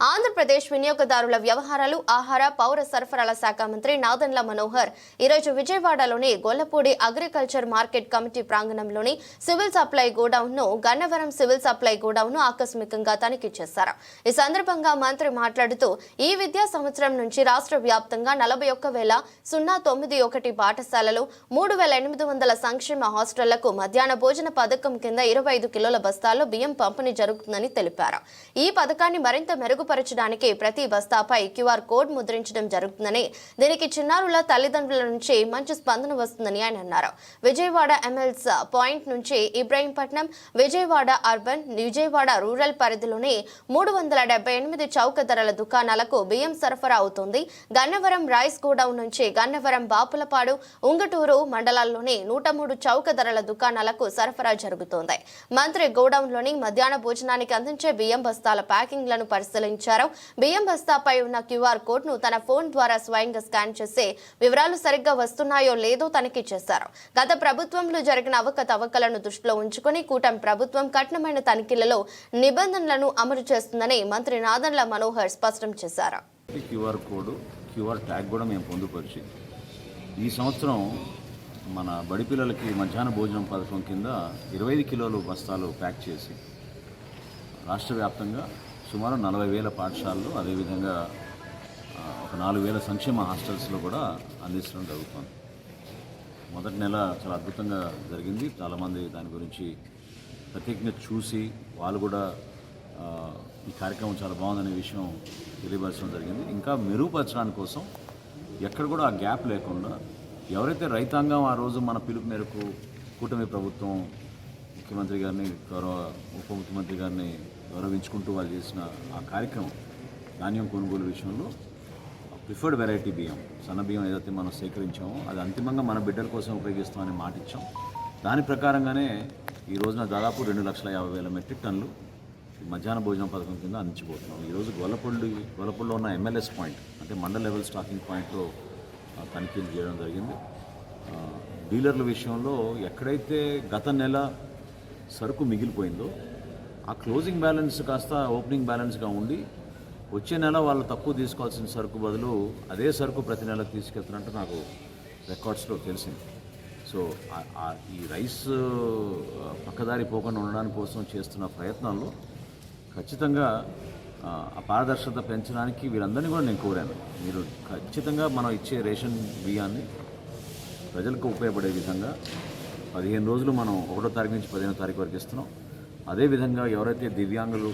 ఆంధ్రప్రదేశ్ వినియోగదారుల వ్యవహారాలు ఆహార పౌర సరఫరాల శాఖ మంత్రి నాదన్ల మనోహర్. ఈరోజు విజయవాడలోని గొల్లపూడి అగ్రికల్చర్ మార్కెట్ కమిటీ ప్రాంగణంలోని సివిల్ సప్లై గోడౌన్ను గన్నవరం సివిల్ సప్లై గోడౌన్ను ఆకస్మికంగా తనిఖీ చేశారు. ఈ సందర్భంగా మంత్రి మాట్లాడుతూ ఈ విద్యా సంవత్సరం నుంచి రాష్ట్ర వ్యాప్తంగా నలభై ఒక్క వేల సున్నా తొమ్మిది ఒకటి పాఠశాలలు మూడు వేల ఎనిమిది వందల సంక్షేమ హాస్టళ్ళకు మధ్యాహ్న భోజన పథకం కింద ఇరవై ఐదు కిలోల బస్తాల్లో బియ్యం పంపిణీ జరుగుతుందని తెలిపారు. ఈ పథకాన్ని మరింత మెరుగుపరచడానికి ప్రతి బస్తాపై క్యూఆర్ కోడ్ ముద్రించడం జరుగుతుందని దీనికి చిన్నారుల తల్లిదండ్రుల నుంచి మంచి స్పందన వస్తుందని ఆయన అన్నారు. విజయవాడ ఎమ్మెల్స్ పాయింట్ నుంచి ఇబ్రాహీంపట్నం విజయవాడ అర్బన్ విజయవాడ రూరల్ పరిధిలోని మూడు వందల డెబ్బై ఎనిమిది చౌక ధరల దుకాణాలకు బియ్యం సరఫరా అవుతుంది. గన్నవరం రైస్ గోడౌన్ నుంచి గన్నవరం బాపులపాడు ఉంగటూరు మండలాల్లోని నూట మూడు చౌక ధరల దుకాణాలకు సరఫరా జరుగుతోంది. మంత్రి గోడౌన్లోని మధ్యాహ్న భోజనానికి అందించే బియ్యం బస్తాల ప్యాకింగ్లను పరిశీలించారు. బియ్యం బస్తాపై ఉన్న క్యూఆర్ కోడ్ను తన ఫోన్ ద్వారా స్వయంగా స్కాన్ చేసి వివరాలు సరిగ్గా వస్తున్నాయో లేదో తనిఖీ చేశారు. గత ప్రభుత్వంలో జరిగిన అవకతవకలను దృష్టిలో ఉంచుకొని కూటమి ప్రభుత్వం కఠినమైన తనిఖీలలో నిబంధనలను అమలు చేస్తుందని మంత్రి నాదన్ల మనోహర్ స్పష్టం చేశారు. క్యూఆర్ కోడ్ క్యూఆర్ ట్యాగ్ కూడా మేము పొందుపరిచింది ఈ సంవత్సరం మన బడి పిల్లలకి మధ్యాహ్న భోజనం పథకం కింద ఇరవై ఐదు కిలోలు బస్తాలు ప్యాక్ చేసి రాష్ట్ర వ్యాప్తంగా సుమారు నలభై వేల పాఠశాలలు అదేవిధంగా ఒక నాలుగు వేల సంక్షేమ హాస్టల్స్లో కూడా అందించడం జరుగుతుంది. మొదటి నెల చాలా అద్భుతంగా జరిగింది. చాలామంది దాని గురించి ప్రత్యేకంగా చూసి వాళ్ళు కూడా ఈ కార్యక్రమం చాలా బాగుందనే విషయం తెలియపరచడం జరిగింది. ఇంకా మెరుగుపరచడానికి కోసం ఎక్కడ కూడా ఆ గ్యాప్ లేకుండా ఎవరైతే రైతాంగం ఆ రోజు మన పిలుపు మేరకు కూటమి ప్రభుత్వం ముఖ్యమంత్రి గారిని గౌరవ ఉప ముఖ్యమంత్రి గారిని గౌరవించుకుంటూ వాళ్ళు చేసిన ఆ కార్యక్రమం ధాన్యం కొనుగోలు విషయంలో ప్రిఫర్డ్ వెరైటీ బియ్యం సన్న బియ్యం ఏదైతే మనం సేకరించామో అది అంతిమంగా మన బిడ్డల కోసం ఉపయోగిస్తామని మాట ఇచ్చాం. దాని ప్రకారంగానే ఈ రోజున దాదాపు రెండు లక్షల యాభై వేల మెట్రిక్ టన్నులు ఈ మధ్యాహ్న భోజనం పథకం కింద అందించబోతున్నాం. ఈరోజు గొల్లపల్లి గొల్లపల్లిలో ఉన్న ఎమ్మెల్యేస్ పాయింట్ అంటే మండల లెవెల్ స్టాకింగ్ పాయింట్లో తనిఖీలు చేయడం జరిగింది. డీలర్ల విషయంలో ఎక్కడైతే గత నెల సరుకు మిగిలిపోయిందో ఆ క్లోజింగ్ బ్యాలెన్స్ కాస్త ఓపెనింగ్ బ్యాలెన్స్గా ఉండి వచ్చే నెల వాళ్ళు తక్కువ తీసుకోవాల్సిన సరుకు బదులు అదే సరుకు ప్రతి నెల తీసుకెళ్తున్నట్టు నాకు రికార్డ్స్లో తెలిసింది. సో ఈ రైస్ పక్కదారి పోకుండా ఉండడానికి కోసం చేస్తున్న ప్రయత్నాల్లో ఖచ్చితంగా ఆ పారదర్శకత పెంచడానికి వీరందరినీ కూడా నేను కోరాను. మీరు ఖచ్చితంగా మనం ఇచ్చే రేషన్ బియ్యాన్ని ప్రజలకు ఉపయోగపడే విధంగా పదిహేను రోజులు మనం ఒకటో తారీఖు నుంచి పదిహేనో తారీఖు వరకు ఇస్తున్నాం. అదేవిధంగా ఎవరైతే దివ్యాంగులు